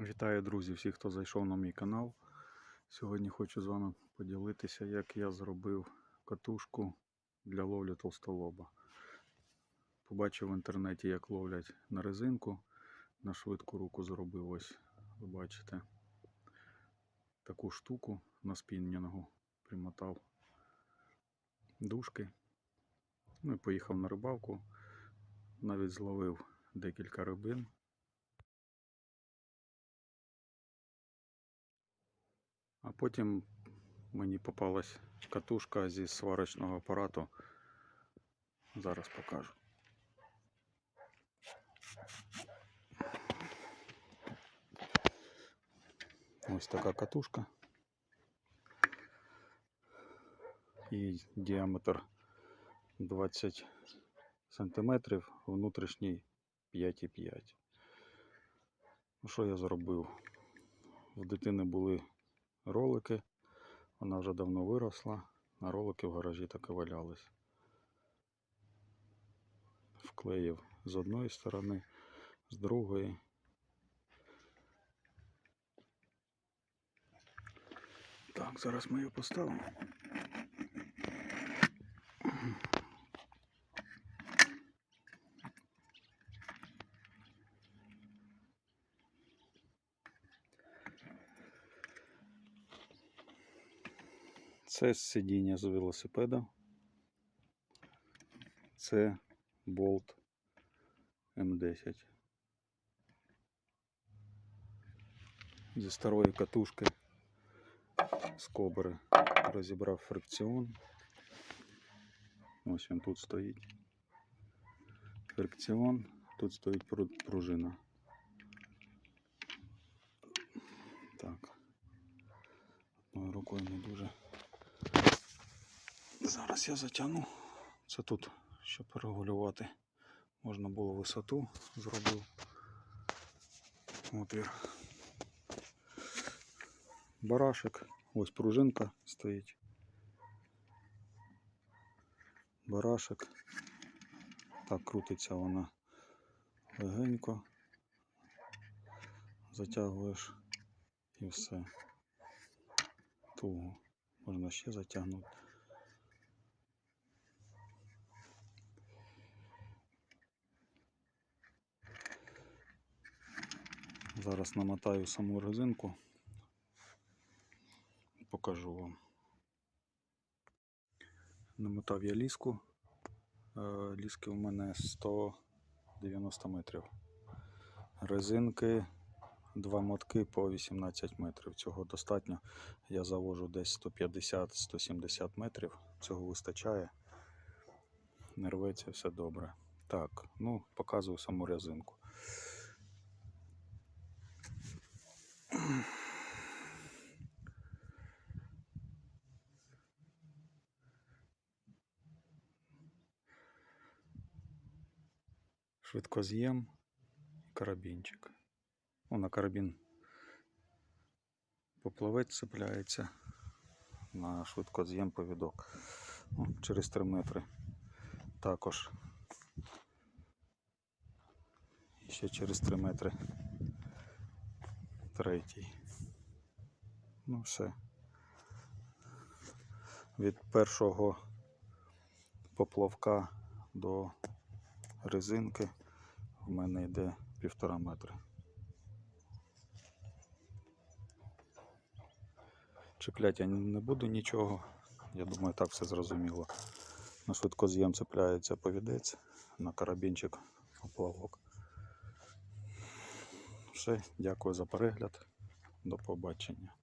Вітаю, друзі, всіх, хто зайшов на мій канал. Сьогодні хочу з вами поділитися, як я зробив катушку для ловлі толстолоба. Побачив в інтернеті, як ловлять на резинку. На швидку руку зробив ось, ви бачите, таку штуку на спіннінгу примотав дужки. Ну і поїхав на рибалку. Навіть зловив декілька рибин. А потім мені попалась катушка зі сварочного апарату. Зараз покажу. Ось така катушка. І діаметр 20 сантиметрів, внутрішній 5,5. Ну, Що я зробив? В дитини були ролики. Вона вже давно виросла, а ролики в гаражі так і валялись. Вклеїв з одної сторони, з другої. Так, зараз ми її поставимо. Це сидіння з велосипеда. Це болт М10. Зі старої катушки з кобри розібрав фрикціон. Ось він тут стоїть. Фрикціон, тут стоїть пружина. Так. Одною рукою не дуже. Зараз я затягну. Це тут, щоб регулювати. Можна було висоту зробив. Отвір. Барашек. Ось пружинка стоїть. Барашек. Так крутиться вона легенько. Затягуєш і все. Туго. Можна ще затягнути. Зараз намотаю саму резинку. Покажу вам. Намотав я ліску. Е, Ліски у мене 190 метрів. Резинки два мотки по 18 метрів. Цього достатньо. Я завожу десь 150-170 метрів. Цього вистачає. Не рветься все добре. Так, ну показую саму резинку. Швидкоз'єм і карабінчик. О, на карабін поплавець цепляється на швидкоз'єм повідок. О, через 3 метри. Також. І ще через 3 метри. Третій. Ну все. Від першого поплавка до резинки в мене йде півтора метри. Чіплять я не буду нічого. Я думаю, так все зрозуміло. На швидкоз'єм цепляється повідець, на карабінчик поплавок. Все, дякую за перегляд. До побачення.